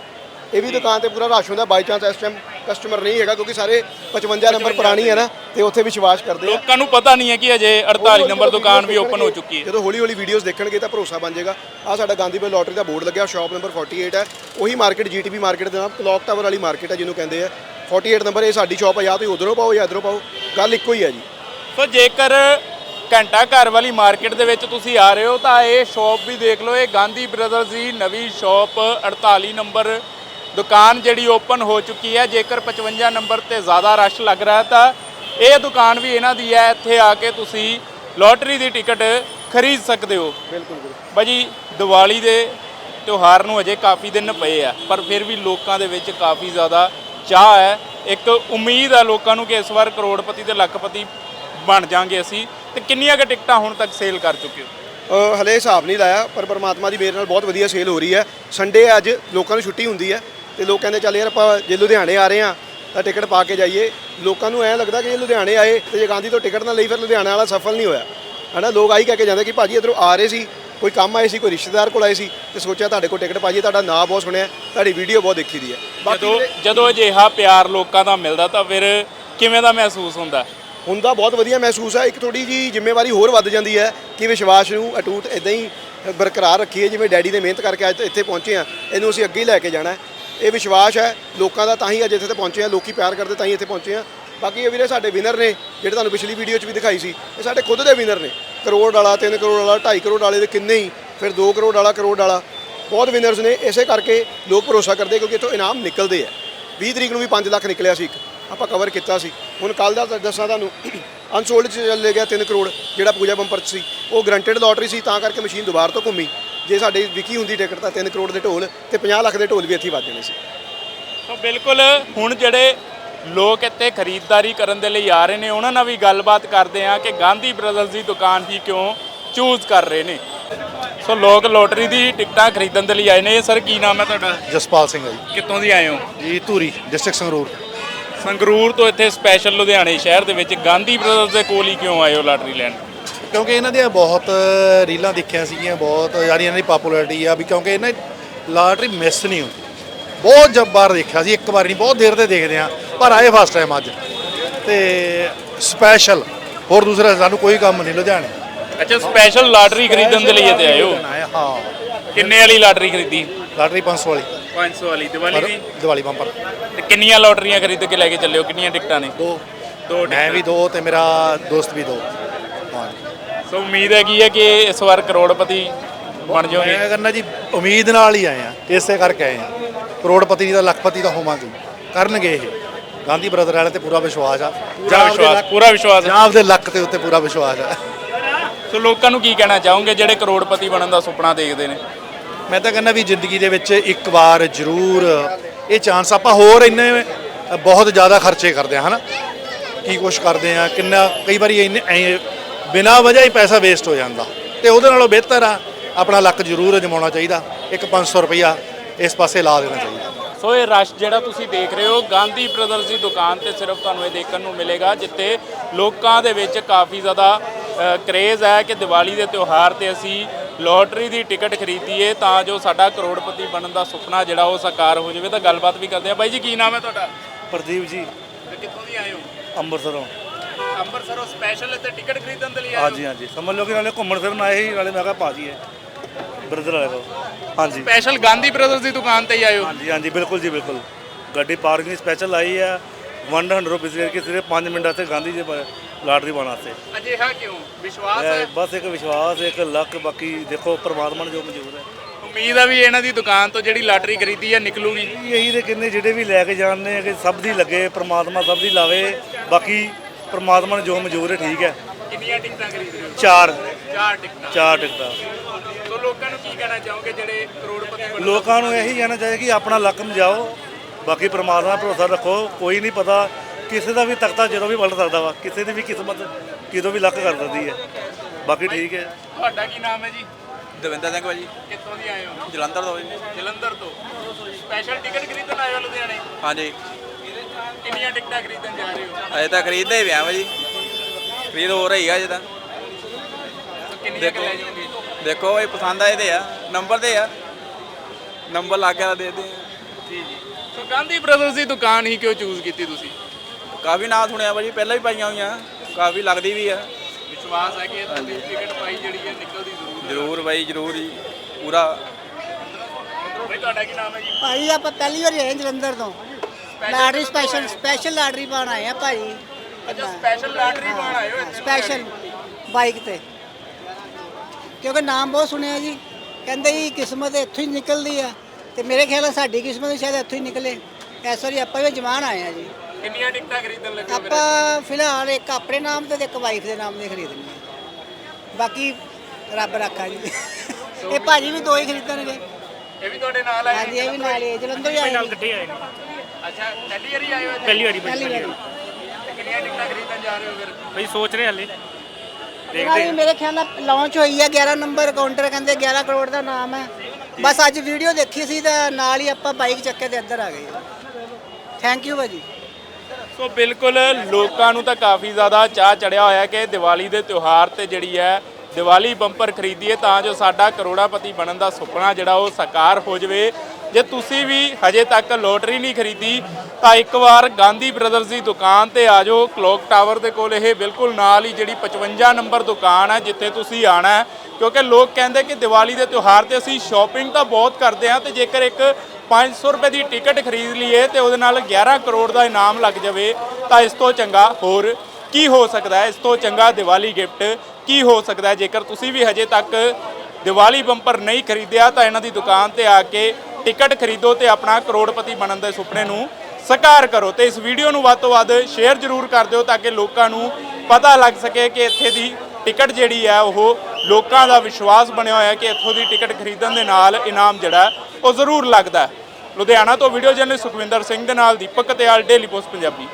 ਇਹ ਵੀ ਦੁਕਾਨ ਤੇ ਪੂਰਾ ਰਸ਼ ਹੁੰਦਾ ਬਾਈ ਚਾਂਸ ਇਸ ਟਾਈਮ ਕਸਟਮਰ ਨਹੀਂ ਹੈਗਾ ਕਿਉਂਕਿ ਸਾਰੇ 55 ਨੰਬਰ ਪੁਰਾਣੀ ਹੈ ਨਾ ਤੇ ਉੱਥੇ ਵਿਸ਼ਵਾਸ ਕਰਦੇ ਆ। ਲੋਕਾਂ ਨੂੰ ਪਤਾ ਨਹੀਂ ਹੈ ਕਿ ਅਜੇ 48 ਨੰਬਰ ਦੁਕਾਨ ਵੀ ਓਪਨ ਹੋ ਚੁੱਕੀ ਹੈ। ਜਦੋਂ ਹੌਲੀ ਹੌਲੀ ਵੀਡੀਓਜ਼ ਦੇਖਣਗੇ ਤਾਂ ਭਰੋਸਾ ਬਣ ਜਾਏਗਾ। ਆ ਸਾਡਾ ਗਾਂਧੀਪੁਰ ਲੋਟਰੀ ਦਾ ਬੋਰਡ ਲੱਗਿਆ ਸ਼ਾਪ ਨੰਬਰ 48 ਹੈ। ਉਹੀ ਮਾਰਕੀਟ ਜੀਟੀਪੀ ਮਾਰਕੀਟ ਦੇ ਨਾਮ ਕਲੌਕ ਟਾਵਰ ਵਾਲੀ ਮਾਰਕੀਟ ਹੈ ਜਿਹਨੂੰ ਕਹਿੰਦੇ ਆ। 48 ਨੰਬਰ ਇਹ ਸਾਡੀ ਸ਼ਾਪ ਹੈ ਜਾਂ ਤੁਸੀਂ ਉਧਰੋਂ ਪਾਓ ਜਾਂ ਇਧਰੋਂ ਪਾਓ। ਗੱਲ ਇੱਕੋ ਹੀ ਹੈ ਜੀ। ਸੋ ਜੇਕਰ ਘੰਟਾ ਘਰ ਵਾਲੀ ਮਾਰਕੀਟ ਦੇ ਵਿੱਚ ਤੁਸੀਂ ਆ ਰਹੇ ਹੋ ਤਾਂ ਇਹ ਸ਼ਾਪ ਵੀ ਦੇਖ ਲਓ ਇਹ ਗਾਂਧੀ ਬ੍ਰਦਰਜ਼ ਦੀ ਨਵੀਂ ਸ਼ਾਪ 48 ਨੰਬਰ ਦੁਕਾਨ ਜਿਹੜੀ ਓਪਨ ਹੋ ਚੁੱਕੀ ਹੈ। ਜੇਕਰ 55 ਨੰਬਰ ਤੇ ਜ਼ਿਆਦਾ ਰਸ਼ ਲੱਗ ਰਿਹਾ ਤਾਂ ਇਹ ਦੁਕਾਨ ਵੀ ਇਹਨਾਂ ਦੀ ਹੈ। ਇੱਥੇ ਆ ਕੇ ਤੁਸੀਂ ਲੋਟਰੀ ਦੀ ਟਿਕਟ ਖਰੀਦ ਸਕਦੇ ਹੋ। ਬਿਲਕੁਲ ਭਾਜੀ ਦੀਵਾਲੀ ਦੇ ਤਿਉਹਾਰ ਨੂੰ ਅਜੇ ਕਾਫੀ ਦਿਨ ਪਏ ਆ ਪਰ ਫਿਰ ਵੀ ਲੋਕਾਂ ਦੇ ਵਿੱਚ ਕਾਫੀ ਜ਼ਿਆਦਾ ਚਾਹ ਹੈ। ਇੱਕ ਉਮੀਦ ਹੈ ਲੋਕਾਂ ਨੂੰ ਕਿ ਇਸ ਵਾਰ ਕਰੋੜਪਤੀ ਤੇ ਲੱਖਪਤੀ ਬਣ ਜਾਾਂਗੇ ਅਸੀਂ। ਤੇ ਕਿੰਨੀਆਂ ਕੁ ਟਿਕਟਾਂ ਹੁਣ ਤੱਕ ਸੇਲ ਕਰ ਚੁੱਕੇ ਹੋ? ਅ, ਹਲੇ ਹਿਸਾਬ ਨਹੀਂ ਲਾਇਆ ਪਰ ਪਰਮਾਤਮਾ ਦੀ ਮਿਹਰ ਨਾਲ ਬਹੁਤ ਵਧੀਆ ਸੇਲ ਹੋ ਰਹੀ ਹੈ। ਸੰਡੇ ਅੱਜ ਲੋਕਾਂ ਨੂੰ ਛੁੱਟੀ ਹੁੰਦੀ ਹੈ ਤੇ ਲੋਕ ਕਹਿੰਦੇ ਚੱਲ ਯਾਰ ਆਪਾਂ ਜੇ ਲੁਧਿਆਣੇ ਆ ਰਹੇ ਆ ਤਾਂ ਟਿਕਟ ਪਾ ਕੇ ਜਾਈਏ। ਲੋਕਾਂ ਨੂੰ ਐਂ ਲੱਗਦਾ ਕਿ ਇਹ ਲੁਧਿਆਣੇ ਆਏ ਤੇ ਜੇ ਗਾਂਧੀ ਤੋਂ ਟਿਕਟ ਨਾ ਲਈ ਫਿਰ ਲੁਧਿਆਣਾ ਵਾਲਾ ਸਫਲ ਨਹੀਂ ਹੋਇਆ। ਹਨਾ ਲੋਕ ਆਹੀ ਕਹਿ ਕੇ ਜਾਂਦੇ ਕਿ ਭਾਜੀ ਇਧਰੋਂ ਆ ਰਹੇ ਸੀ ਕੋਈ ਕੰਮ ਆਏ ਸੀ ਕੋਈ ਰਿਸ਼ਤੇਦਾਰ ਕੋਲ ਆਏ ਸੀ ਤੇ ਸੋਚਿਆ ਤੁਹਾਡੇ ਕੋਲ ਟਿਕਟ ਭਾਜੀ ਤੁਹਾਡਾ ਨਾਂ ਬਹੁਤ ਸੁਣਿਆ ਤੁਹਾਡੀ ਵੀਡੀਓ ਬਹੁਤ ਦੇਖੀ ਦੀ ਹੈ। ਬਾਕੀ ਜਦੋਂ ਵੀਰੇ, ਜਦੋਂ ਅਜਿਹਾ ਪਿਆਰ ਲੋਕਾਂ ਦਾ ਮਿਲਦਾ ਤਾਂ ਫਿਰ ਕਿਵੇਂ ਦਾ ਮਹਿਸੂਸ ਹੁੰਦਾ? ਹੁੰਦਾ ਬਹੁਤ ਵਧੀਆ ਮਹਿਸੂਸ ਹੈ, ਇੱਕ ਥੋੜੀ ਜੀ ਜ਼ਿੰਮੇਵਾਰੀ ਹੋਰ ਵੱਧ ਜਾਂਦੀ ਹੈ ਕਿ ਵਿਸ਼ਵਾਸ ਨੂੰ, ਅਟੂਟ ਇਦਾਂ ਹੀ ਬਰਕਰਾਰ ਰੱਖੀਏ, ਜਿਵੇਂ ਡੈਡੀ ਨੇ ਮਿਹਨਤ ਕਰਕੇ ਅੱਜ ਇੱਥੇ ਪਹੁੰਚੇ ਆ ਇਹਨੂੰ ਅਸੀਂ ਅੱਗੇ ਹੀ ਲੈ ਕੇ ਜਾਣਾ ਇਹ ਵਿਸ਼ਵਾਸ ਹੈ ਲੋਕਾਂ ਦਾ, ਤਾਂ ਹੀ ਅੱਜ ਇੱਥੇ ਤੇ ਪਹੁੰਚੇ ਆ ਲੋਕੀ ਪਿਆਰ ਕਰਦੇ ਤਾਂ ਹੀ ਇੱਥੇ ਪਹੁੰਚੇ ਆ ਬਾਕੀ ਇਹ ਵੀਰੇ ਸਾਡੇ ਵਿਨਰ ਨੇ, ਜਿਹੜੇ ਤੁਹਾਨੂੰ ਪਿਛਲੀ ਵੀਡੀਓ 'ਚ ਵੀ ਦਿਖਾਈ ਸੀ, ਇਹ ਸਾਡੇ ਖੁਦ ਦੇ ਵਿਨਰ ਨੇ। ਕਰੋੜ ਵਾਲਾ 3 ਕਰੋੜ ਵਾਲਾ 2.5 ਕਰੋੜ ਵਾਲੇ ਦੇ ਕਿੰਨੇ ਹੀ, ਫਿਰ 2 ਕਰੋੜ ਵਾਲਾ ਕਰੋੜ ਵਾਲਾ। ਬਹੁਤ ਵਿਨਰਸ ਨੇ, ਇਸੇ ਕਰਕੇ ਲੋਕ ਭਰੋਸਾ ਕਰਦੇ ਕਿਉਂਕਿ ਇੱਥੋਂ ਇਨਾਮ ਨਿਕਲਦੇ ਆ। 20 ਤਰੀਕ ਨੂੰ ਵੀ 5 ਲੱਖ ਨਿਕਲਿਆ ਸੀ ਇੱਕ, ਆਪਾਂ ਕਵਰ ਕੀਤਾ ਸੀ। ਹੁਣ ਕੱਲ ਦਾ ਦੱਸਾਂ ਤੁਹਾਨੂੰ ਅਨਸੋਲਡ ਚ ਚੱਲੇ ਗਿਆ 3 ਕਰੋੜ ਜਿਹੜਾ ਪੂਜਾ ਬੰਪਰ 'ਚ ਸੀ। ਉਹ ਗਰੰਟਡ ਲੋਟਰੀ ਸੀ ਤਾਂ ਕਰਕੇ ਮਸ਼ੀਨ ਦੁਬਾਰਾ ਤੋਂ ਘੁੰਮੀ। ਜੇ ਸਾਡੇ ਵਿਕੀ ਹੁੰਦੀ ਟਿਕਟ ਤਾਂ 3 ਕਰੋੜ ਦੇ ਢੋਲ ਤੇ 50 ਲੱਖ ਦੇ ਢੋਲ ਵੀ ਇੱਥੇ ਵੱਜ ਜਾਣੇ ਸੀ। ਸੋ ਬਿਲਕੁਲ ਹੁਣ ਜਿਹੜੇ ਲੋਕ ਇੱਥੇ ਖਰੀਦਦਾਰੀ ਕਰਨ ਦੇ ਲਈ ਆ ਰਹੇ ਨੇ ਉਹਨਾਂ ਨਾਲ ਵੀ ਗੱਲਬਾਤ ਕਰਦੇ ਆ ਕਿ ਗਾਂਧੀ ਬ੍ਰਦਰਜ਼ ਦੀ ਦੁਕਾਨ ਹੀ ਕਿਉਂ ਚੂਜ਼ ਕਰ ਰਹੇ ਨੇ। ਸੋ ਲੋਕ ਲੋਟਰੀ ਦੀ ਟਿਕਟਾਂ ਖਰੀਦਣ ਦੇ ਲਈ ਆਏ ਨੇ। ਸਰ ਕੀ ਨਾਮ ਹੈ ਤੁਹਾਡਾ? ਜਸਪਾਲ ਸਿੰਘ ਹੈ ਜੀ। ਕਿੱਥੋਂ ਦੀ ਆਏ ਹੋ? ਜੀ ਧੂਰੀ ਡਿਸਟ੍ਰਿਕਟ ਸੰਗਰੂਰ। ਸੰਗਰੂਰ ਤੋਂ ਇੱਥੇ ਸਪੈਸ਼ਲ ਲੁਧਿਆਣੇ ਸ਼ਹਿਰ ਦੇ ਵਿੱਚ ਗਾਂਧੀ ਬ੍ਰਦਰਜ਼ ਦੇ ਕੋਲ ਹੀ ਕਿਉਂ ਆਏ ਹੋ ਲਾਟਰੀ ਲੈਣ? ਕਿਉਂਕਿ ਇਹਨਾਂ ਦੀਆਂ ਬਹੁਤ ਰੀਲਾਂ ਦੇਖਿਆ ਸੀਗੀਆਂ ਬਹੁਤ ਯਾਨੀ ਇਹਨਾਂ ਦੀ ਪਪੂਲੈਰਿਟੀ ਆ ਵੀ ਕਿਉਂਕਿ ਇਹਨਾਂ ਲਾਟਰੀ ਮਿਸ ਨਹੀਂ ਹੁੰਦੀ। ਬਹੁਤ ਜਬ ਵਾਰ ਦੇਖਿਆ ਸੀ ਇੱਕ ਵਾਰ ਨਹੀਂ ਬਹੁਤ ਦੇਰ ਤੇ ਦੇਖਦੇ ਆ ਪਰ ਆਏ ਫਸਟ ਟਾਈਮ ਅੱਜ। ਤੇ ਸਪੈਸ਼ਲ ਹੋਰ ਦੂਸਰਾ ਸਾਨੂੰ ਕੋਈ ਕੰਮ ਨਹੀਂ ਲੁਧਿਆਣੇ। ਅੱਛਾ ਸਪੈਸ਼ਲ ਲਾਟਰੀ ਖਰੀਦਣ ਦੇ ਲਈ ਇੱਥੇ ਆਏ ਹੋ? ਹਾਂ। ਕਿੰਨੇ ਵਾਲੀ ਲਾਟਰੀ ਖਰੀਦੀ? ਲਾਟਰੀ 500 ਵਾਲੀ। 500 ਵਾਲੀ ਦੀਵਾਲੀ ਪਰ ਦੀ? ਦੀਵਾਲੀ ਬੰਪਰ। ਤੇ ਕਿੰਨੀਆਂ ਲੋਟਰੀਆਂ ਖਰੀਦ ਕੇ ਲੈ ਕੇ ਚੱਲੇ ਹੋ? ਕਿੰਨੀਆਂ ਟਿਕਟਾਂ ਨੇ? ਦੋ। ਦੋ ਮੈਂ ਵੀ ਦੋ ਤੇ ਮੇਰਾ ਦੋਸਤ ਵੀ ਦੋ। ਹਾਂ। ਸੋ ਉਮੀਦ ਹੈਗੀ ਹੈ ਕਿ ਇਸ ਵਾਰ ਕਰੋੜਪਤੀ ਬਣ ਜਾਓਗੇ? ਮੈਂ ਕਹਿੰਦਾ ਜੀ ਉਮੀਦ ਨਾਲ ਹੀ ਆਏ ਆ ਇਸੇ ਕਰਕੇ ਆਏ ਆ। ਕਰੋੜਪਤੀ ਦਾ ਲੱਖਪਤੀ ਤਾਂ ਹੋਵਾਂਗੇ। ਕਰਨਗੇ ਇਹ। ਗਾਂਧੀ ਬ੍ਰਦਰ ਵਾਲੇ ਤੇ ਪੂਰਾ ਵਿਸ਼ਵਾਸ ਆ। ਪੂਰਾ ਵਿਸ਼ਵਾਸ ਪੂਰਾ ਵਿਸ਼ਵਾਸ। ਪੰਜਾਬ ਦੇ ਲੱਕ ਤੇ ਉੱਤੇ ਪੂਰਾ ਵਿਸ਼ਵਾਸ ਆ। ਸੋ ਲੋਕਾਂ ਨੂੰ ਕੀ ਕਹਿਣਾ ਚਾਹੋਗੇ ਜਿਹੜੇ ਕਰੋੜਪਤੀ ਬਣਨ ਦਾ ਸੁਪਨਾ ਦੇਖਦੇ ਨੇ? ਮੈਂ ਤਾਂ ਕਹਿੰਦਾ ਵੀ ਜ਼ਿੰਦਗੀ ਦੇ ਵਿੱਚ ਇੱਕ ਵਾਰ ਜ਼ਰੂਰ ਇਹ ਚਾਂਸ ਆਪਾਂ ਹੋਰ ਇੰਨੇ ਬਹੁਤ ਜ਼ਿਆਦਾ ਖਰਚੇ ਕਰਦੇ ਆ ਹਨਾ? ਕੀ ਕੁਛ ਕਰਦੇ ਆ ਕਿੰਨਾ, ਕਈ ਵਾਰੀ ਇੰਨੇ, ਐਂ, ਬਿਨਾਂ ਵਜ੍ਹਾ ਹੀ ਪੈਸਾ ਵੇਸਟ ਹੋ ਜਾਂਦਾ। ਤੇ ਉਹਦੇ ਨਾਲੋਂ ਬਿਹਤਰ ਆ, ਆਪਣਾ ਲੱਕ ਜ਼ਰੂਰ ਅਜਮਾਉਣਾ ਚਾਹੀਦਾ, ਇੱਕ 500 ਰੁਪਈਆ ਇਸ ਪਾਸੇ ਲਾ ਦੇਣਾ ਚਾਹੀਦਾ। ਸੋ ਇਹ ਰਸ਼ ਜਿਹੜਾ ਤੁਸੀਂ ਦੇਖ ਰਹੇ ਹੋ, ਗਾਂਧੀ ਬ੍ਰਦਰਜ਼ ਦੀ ਦੁਕਾਨ ਤੇ ਸਿਰਫ ਤੁਹਾਨੂੰ ਇਹ ਦੇਖਣ ਨੂੰ ਮਿਲੇਗਾ, ਜਿੱਥੇ ਲੋਕਾਂ ਦੇ ਵਿੱਚ ਕਾਫੀ ਜ਼ਿਆਦਾ ਕਰੇਜ਼ ਹੈ ਕਿ ਦੀਵਾਲੀ ਦੇ ਤਿਉਹਾਰ ਤੇ ਅਸੀਂ ਲੋਟਰੀ ਦੀ ਟਿਕਟ ਖਰੀਦੀਏ ਤਾਂ ਜੋ ਸਾਡਾ ਕਰੋੜਪਤੀ ਬਣਨ ਦਾ ਸੁਪਨਾ ਜਿਹੜਾ ਉਹ ਸਾਕਾਰ ਹੋ ਜਾਵੇ ਤਾਂ ਗੱਲਬਾਤ ਵੀ ਕਰਦੇ ਆ ਬਾਈ ਜੀ ਕੀ ਨਾਮ ਹੈ ਤੁਹਾਡਾ? ਪ੍ਰਦੀਪ ਜੀ। ਕਿੱਥੋਂ ਦੀ ਆਏ ਹੋ? ਅੰਮ੍ਰਿਤਸਰੋਂ। ਅੰਮ੍ਰਿਤਸਰੋਂ ਸਪੈਸ਼ਲ ਇੱਥੇ ਟਿਕਟ ਖਰੀਦਣ ਦੇ ਲਈ ਆਏ ਹਾਂਜੀ ਹਾਂਜੀ। ਸਮਝ ਲਓ ਕਿ ਨਾਲੇ ਘੁੰਮਣ ਫਿਰਨ ਆਏ ਸੀ ਨਾਲੇ ਮੈਂ ਕਿਹਾ ਭਾਜੀ ਹੈ ਬ੍ਰਦਰ ਵਾਲੇ ਕੋਲ। ਹਾਂਜੀ। ਸਪੈਸ਼ਲ ਗਾਂਧੀ ਬ੍ਰਦਰਜ਼ ਦੀ ਦੁਕਾਨ ਤੇ ਹੀ ਆਏ ਹੋ? ਹਾਂਜੀ ਹਾਂਜੀ ਬਿਲਕੁਲ ਜੀ ਬਿਲਕੁਲ। ਗੱਡੀ ਪਾਰਕਿੰਗ ਸਪੈਸ਼ਲ ਆਈ ਹੈ। 100 ਰੁਪਏ ਕਿ ਸਿਰਫ 5 ਮਿੰਟਾਂ ਤੇ ਗਾਂਧੀ ਜੀ ਲਾਟਰੀ ਪਾਉਣ ਵਾਸਤੇ। ਅਜਿਹਾ ਕਿਉਂ? ਵਿਸ਼ਵਾਸ ਇਹ ਬਸ ਇੱਕ ਵਿਸ਼ਵਾਸ ਇੱਕ ਲੱਕ ਬਾਕੀ ਦੇਖੋ ਪ੍ਰਮਾਤਮਾ ਨੇ ਜੋ ਮਨਜ਼ੂਰ ਹੈ। ਉਮੀਦ ਆ ਵੀ ਇਹਨਾਂ ਦੀ ਦੁਕਾਨ ਤੋਂ ਜਿਹੜੀ ਲਾਟਰੀ ਖਰੀਦੀ ਹੈ ਨਿਕਲੂਗੀ। ਇਹੀ ਦੇ ਕਿੰਨੇ ਜਿਹੜੇ ਵੀ ਲੈ ਕੇ ਜਾਣਦੇ ਆ ਕਿ ਸਭ ਦੀ ਲੱਗੇ ਪ੍ਰਮਾਤਮਾ ਸਭ ਦੀ ਲਾਵੇ ਬਾਕੀ ਪ੍ਰਮਾਤਮਾ ਨੂੰ ਜੋ ਮਨਜ਼ੂਰ ਹੈ ਠੀਕ ਹੈ। ਕਿੰਨੀਆਂ ਟਿਕਟਾਂ ਖਰੀਦ ਰਹੇ ਹੋ? ਚਾਰ। ਚਾਰ ਟਿਕਟਾਂ। ਚਾਰ ਟਿਕਟਾਂ। ਸੋ ਲੋਕਾਂ ਨੂੰ ਕੀ ਕਹਿਣਾ ਚਾਹੋਗੇ ਜਿਹੜੇ ਕਰੋੜਪਤੀ ਲੋਕਾਂ ਨੂੰ ਇਹੀ ਕਹਿਣਾ ਚਾਹੀਦਾ ਕਿ ਆਪਣਾ ਲੱਕ ਮਜਾਓ ਬਾਕੀ ਪ੍ਰਮਾਤਮਾ ਤੇ ਭਰੋਸਾ ਰੱਖੋ ਕੋਈ ਨਹੀਂ ਪਤਾ ਕਿਸੇ ਦਾ ਵੀ ਤਖਤਾ ਜਦੋਂ ਵੀ ਪਲਟ ਸਕਦਾ ਵਾ ਕਿਸੇ ਦੀ ਵੀ ਕਿਸਮਤ ਕਿਦੋਂ ਵੀ ਲੱਕ ਕਰ ਦਿੰਦੀ ਹੈ। ਬਾਕੀ ਠੀਕ ਹੈ। ਤੁਹਾਡਾ ਕੀ ਨਾਮ ਹੈ ਜੀ? ਦਵਿੰਦਰ ਸਿੰਘ ਭਾਜੀ। ਕਿੱਥੋਂ ਦੀ ਆਏ ਹੋ? ਜਲੰਧਰ ਤੋਂ ਜੀ। ਜਲੰਧਰ ਤੋਂ। ਸਪੈਸ਼ਲ ਟਿਕਟ ਖਰੀਦਣ ਆਏ ਹੋ ਲੁਧਿਆਣੇ? ਹਾਂਜੀ। ਕਿੰਨੀਆਂ ਟਿਕਟਾਂ ਖਰੀਦਣ ਜਾ ਰਹੇ ਹੋ? ਅਜੇ ਤਾਂ ਖਰੀਦਦੇ ਹੀ ਪਿਆ ਭਾਜੀ ਖਰੀਦ ਹੋ ਰਹੀ ਆ ਅਜੇ ਤਾਂ। ਕਿੰਨੀਆਂ ਕੁ ਲੈ ਜਾਓਗੇ ਦੇਖੋ ਇਹ ਪਸੰਦ ਆਏ ਤੇ ਆ। ਨੰਬਰ ਤੇ ਆ। ਨੰਬਰ ਲਾ ਕੇ ਦੇ ਦੇ ਜੀ ਜੀ। ਸੋ ਗਾਂਧੀ ਬ੍ਰਦਰਜ਼ ਦੀ ਦੁਕਾਨ ਹੀ ਕਿਉਂ ਚੂਜ਼ ਕੀਤੀ ਤੁਸੀਂ? ਕਾਫੀ ਨਾਂ ਸੁਣਿਆ ਭਾਜੀ ਪਹਿਲਾਂ ਵੀ ਪਾਈਆਂ ਹੋਈਆਂ ਕਾਫੀ ਲੱਗਦੀ ਵੀ ਆ। ਵਿਸ਼ਵਾਸ ਹੈ ਕਿ ਇੱਥੋਂ ਦੀ ਟਿਕਟ ਪਾਈ ਜਿਹੜੀ ਹੈ ਨਿਕਲਦੀ ਜ਼ਰੂਰ ਹੈ। ਜ਼ਰੂਰ ਭਾਈ ਜ਼ਰੂਰ ਜੀ ਪੂਰਾ। ਬਈ ਤੁਹਾਡਾ ਕੀ ਨਾਮ ਹੈ ਜੀ? ਭਾਈ ਆਪਾਂ ਪਹਿਲੀ ਵਾਰ ਆਏ ਜਲੰਧਰ ਤੋਂ। ਲਾਟਰੀ ਸਪੈਸ਼ਲ ਸਪੈਸ਼ਲ ਲਾਟਰੀ ਪਾਉਣ ਆਏ ਆ ਭਾਈ। ਅੱਛਾ ਸਪੈਸ਼ਲ ਲਾਟਰੀ ਪਾਉਣ ਆਏ ਹੋ ਇੱਥੇ? ਸਪੈਸ਼ਲ ਬਾਈਕ ਤੇ। ਕਿਉਂਕਿ ਨਾਮ ਬਹੁਤ ਸੁਣਿਆ ਜੀ। ਕਹਿੰਦੇ ਜੀ ਕਿਸਮਤ ਇੱਥੋਂ ਹੀ ਨਿਕਲਦੀ ਆ। ਤੇ ਮੇਰੇ ਖਿਆਲ ਨਾਲ ਸਾਡੀ ਕਿਸਮਤ ਸ਼ਾਇਦ ਇੱਥੋਂ ਹੀ ਨਿਕਲੇ। ਇਸ ਵਾਰੀ ਆਪਾਂ ਵੀ ਜਮਾਨ ਆਏ ਆ ਜੀ। ਕਿੰਨੀਆਂ ਟਿਕਟਾਂ ਖਰੀਦਣ ਲੱਗੇ ਹੋ ਆਪਾਂ ਫਿਲਹਾਲ ਇੱਕ ਆਪਣੇ ਨਾਮ ਤੇ ਤੇ ਇੱਕ ਵਾਈਫ ਦੇ ਨਾਮ ਤੇ ਖਰੀਦਣੀ ਆ ਬਾਕੀ ਰੱਬ ਰੱਖਾ ਜੀ। ਇਹ ਭਾਜੀ ਵੀ ਦੋ ਹੀ ਖਰੀਦਣਗੇ। ਇਹ ਵੀ ਤੁਹਾਡੇ ਨਾਲ ਆਏ ਹਾਂਜੀ ਇਹ ਵੀ ਨਾਲ ਹੀ ਜਲੰਧਰ ਹੀ ਆਏ। ਨੇ। ਅੱਛਾ ਪਹਿਲੀ ਵਾਰੀ ਆਏ ਹੋ ਇੱਥੇ? ਪਹਿਲੀ ਵਾਰੀ ਪਹਿਲੀ ਵਾਰੀ। ਤੇ ਕਿੰਨੀਆਂ ਟਿਕਟਾਂ ਖਰੀਦਣ ਜਾ ਰਹੇ ਹੋ ਫਿਰ? ਬਈ ਸੋਚ ਰਹੇ ਹਾਲੇ। ਇਹਨਾਂ ਦੀ ਮੇਰੇ ਖਿਆਲ ਨਾਲ ਲਾਂਚ ਹੋਈ ਹੈ 11 ਨੰਬਰ ਕਾਊਂਟਰ ਕਹਿੰਦੇ 11 ਕਰੋੜ ਦਾ ਨਾਮ ਹੈ। ਬਸ ਅੱਜ ਵੀਡੀਓ ਦੇਖੀ ਸੀ ਤਾਂ ਨਾਲ ਹੀ ਆਪਾਂ ਬਾਈਕ ਚੱਕੇ ਤੇ ਇੱਧਰ ਆ ਗਏ। ਥੈਂਕ ਯੂ ਭਾਜੀ। ਸੋ ਬਿਲਕੁਲ ਲੋਕਾਂ ਨੂੰ ਤਾਂ ਕਾਫੀ ਜ਼ਿਆਦਾ ਚਾਹ ਚੜਿਆ ਹੋਇਆ ਕਿ ਦੀਵਾਲੀ ਦੇ ਤਿਉਹਾਰ ਤੇ ਜਿਹੜੀ ਹੈ ਦੀਵਾਲੀ ਬੰਪਰ ਖਰੀਦੀਏ ਤਾਂ ਜੋ ਸਾਡਾ ਕਰੋੜਾਪਤੀ ਬਣਨ ਦਾ ਸੁਪਨਾ ਜਿਹੜਾ ਉਹ ਸਾਕਾਰ ਹੋ ਜਾਵੇ। ਜੇ ਤੁਸੀਂ ਵੀ ਹਜੇ ਤੱਕ ਲੋਟਰੀ ਨਹੀਂ ਖਰੀਦੀ, ਤਾਂ ਇੱਕ ਵਾਰ ਗਾਂਧੀ ਬ੍ਰਦਰਜ਼ ਦੀ ਦੁਕਾਨ ਤੇ ਆ ਜਾਓ। ਕਲੋਕ ਟਾਵਰ ਦੇ ਕੋਲ ਇਹ ਬਿਲਕੁਲ ਨਾਲ ਹੀ ਜਿਹੜੀ 55 ਨੰਬਰ ਦੁਕਾਨ ਹੈ, ਜਿੱਥੇ ਤੁਸੀਂ ਆਣਾ ਕਿਉਂਕਿ ਲੋਕ ਕਹਿੰਦੇ ਕਿ ਦੀਵਾਲੀ ਦੇ ਤਿਉਹਾਰ ਤੇ ਅਸੀਂ ਸ਼ਾਪਿੰਗ ਤਾਂ ਬਹੁਤ ਕਰਦੇ ਹਾਂ ਤੇ ਜੇਕਰ ਇੱਕ 500 ਰੁਪਏ ਦੀ ਟਿਕਟ ਖਰੀਦ ਲਈਏ ਤੇ ਉਹਦੇ ਨਾਲ 11 ਕਰੋੜ ਦਾ ਇਨਾਮ ਲੱਗ ਜਾਵੇ, ਤਾਂ ਇਸ ਤੋਂ ਚੰਗਾ ਹੋਰ ਕੀ ਹੋ ਸਕਦਾ ਹੈ? ਇਸ ਤੋਂ ਚੰਗਾ ਦੀਵਾਲੀ ਗਿਫਟ ਕੀ ਹੋ ਸਕਦਾ ਹੈ? ਜੇਕਰ ਤੁਸੀਂ ਵੀ ਹਜੇ ਤੱਕ ਦੀਵਾਲੀ ਬੰਪਰ ਨਹੀਂ ਖਰੀਦਿਆ, ਤਾਂ ਇਹਨਾਂ ਦੀ ਦੁਕਾਨ ਤੇ ਆ ਕੇ ਟਿਕਟ ਖਰੀਦੋ ਤੇ ਆਪਣਾ ਕਰੋੜਪਤੀ ਬਣਨ ਦੇ ਸੁਪਨੇ ਨੂੰ ਸਾਕਾਰ ਕਰੋ। ਤੇ ਇਸ ਵੀਡੀਓ ਨੂੰ ਵੱਧ ਤੋਂ ਵੱਧ ਸ਼ੇਅਰ ਜ਼ਰੂਰ ਕਰ ਦਿਓ ਤਾਂ ਕਿ ਲੋਕਾਂ ਨੂੰ ਪਤਾ ਲੱਗ ਸਕੇ ਕਿ ਇੱਥੇ ਦੀ ਟਿਕਟ ਜਿਹੜੀ ਹੈ, ਉਹ ਲੋਕਾਂ ਦਾ ਵਿਸ਼ਵਾਸ ਬਣਿਆ ਹੋਇਆ ਕਿ ਇੱਥੋਂ ਦੀ ਟਿਕਟ ਖਰੀਦਣ ਦੇ ਨਾਲ ਇਨਾਮ ਜਿਹੜਾ, ਉਹ ਜ਼ਰੂਰ ਲੱਗਦਾ ਲੁਧਿਆਣਾ ਤੋਂ ਵੀਡੀਓ ਜਰਨਲਿਸਟ ਸੁਖਵਿੰਦਰ ਸਿੰਘ ਦੇ ਨਾਲ ਦੀਪਕ ਕਤਿਆਲ ਡੇਲੀ ਪੋਸਟ ਪੰਜਾਬੀ।